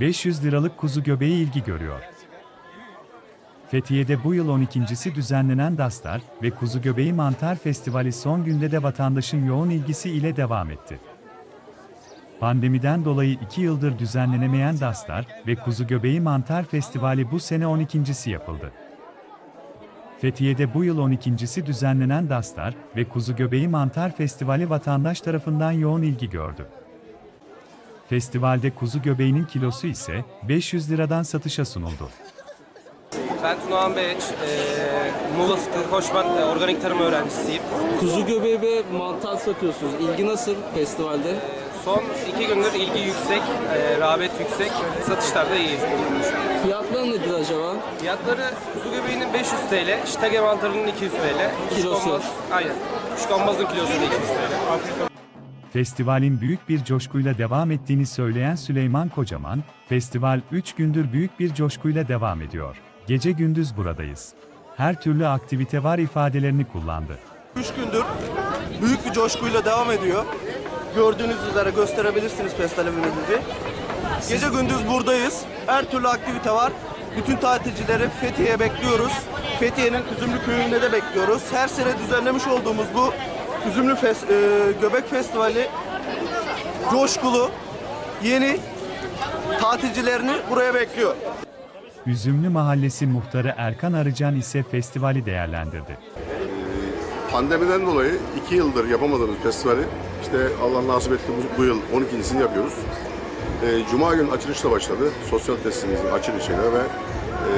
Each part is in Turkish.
500 liralık kuzu göbeği ilgi görüyor. Fethiye'de bu yıl 12.si düzenlenen Dastar ve Kuzu Göbeği Mantar Festivali son günde de vatandaşın yoğun ilgisi ile devam etti. Pandemiden dolayı 2 yıldır düzenlenemeyen Dastar ve Kuzu Göbeği Mantar Festivali bu sene 12.si yapıldı. Fethiye'de bu yıl 12.si düzenlenen Dastar ve Kuzu Göbeği Mantar Festivali vatandaş tarafından yoğun ilgi gördü. Festivalde kuzu göbeğinin kilosu ise 500 liradan satışa sunuldu. Ben Tunahan Beyeç, e, Muğla Koçman e, organik tarım öğrencisiyim. Kuzu göbeği ve mantar satıyorsunuz. İlgi nasıl festivalde? Son iki gündür ilgi yüksek, e, rağbet yüksek, satışlar da iyi. Fiyatları nedir acaba? Fiyatları kuzu göbeğinin 500 TL, şitage mantarının 200 TL. Kilosu. Aynen. Kuşkonmazın kilosu da 200 TL. Festivalin büyük bir coşkuyla devam ettiğini söyleyen Süleyman Kocaman, festival 3 gündür büyük bir coşkuyla devam ediyor. Gece gündüz buradayız. Her türlü aktivite var ifadelerini kullandı. 3 gündür büyük bir coşkuyla devam ediyor. Gördüğünüz üzere gösterebilirsiniz festivalimizi. Gece gündüz buradayız. Her türlü aktivite var. Bütün tatilcileri Fethiye'ye bekliyoruz. Fethiye'nin Üzümlü Köyü'nde de bekliyoruz. Her sene düzenlemiş olduğumuz bu Üzümlü Fes- e, Göbek Festivali coşkulu, yeni tatilcilerini buraya bekliyor. Üzümlü Mahallesi muhtarı Erkan Arıcan ise festivali değerlendirdi. Pandemiden dolayı iki yıldır yapamadığımız festivali işte Allah nasip etti bu, bu yıl 12.sini yapıyoruz. Ee, Cuma günü açılışla başladı. Sosyal testimizin açılışıyla ve e,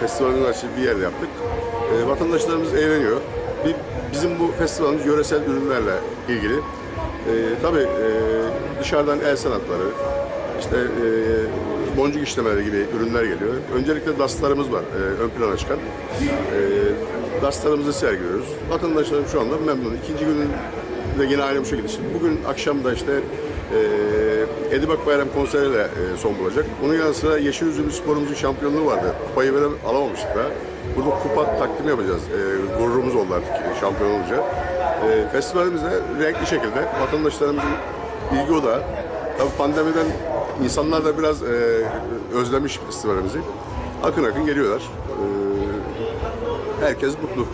festivalin açılışı bir yerde yaptık. E, vatandaşlarımız eğleniyor. Bir, bizim bu festivalimiz yöresel ürünlerle ilgili. E, tabii e, dışarıdan el sanatları, işte e, boncuk işlemeleri gibi ürünler geliyor. Öncelikle dastlarımız var e, ön plana çıkan. E, dastlarımızı sergiliyoruz. Vatandaşlarım şu anda memnun. İkinci günün de yine aynı bu şekilde. Şimdi bugün akşam da işte e, Edibak Bayram konseriyle son bulacak. Bunun yanı sıra Yeşil Üzümlü sporumuzun şampiyonluğu vardı. Kupayı veren alamamıştık daha. Burada kupa takdimi yapacağız. E, gururumuz oldu artık şampiyon olunca. E, festivalimizde renkli şekilde vatandaşlarımızın ilgi odağı. Tabii pandemiden insanlar da biraz e, özlemiş festivalimizi. Akın akın geliyorlar. Herkes mutlu.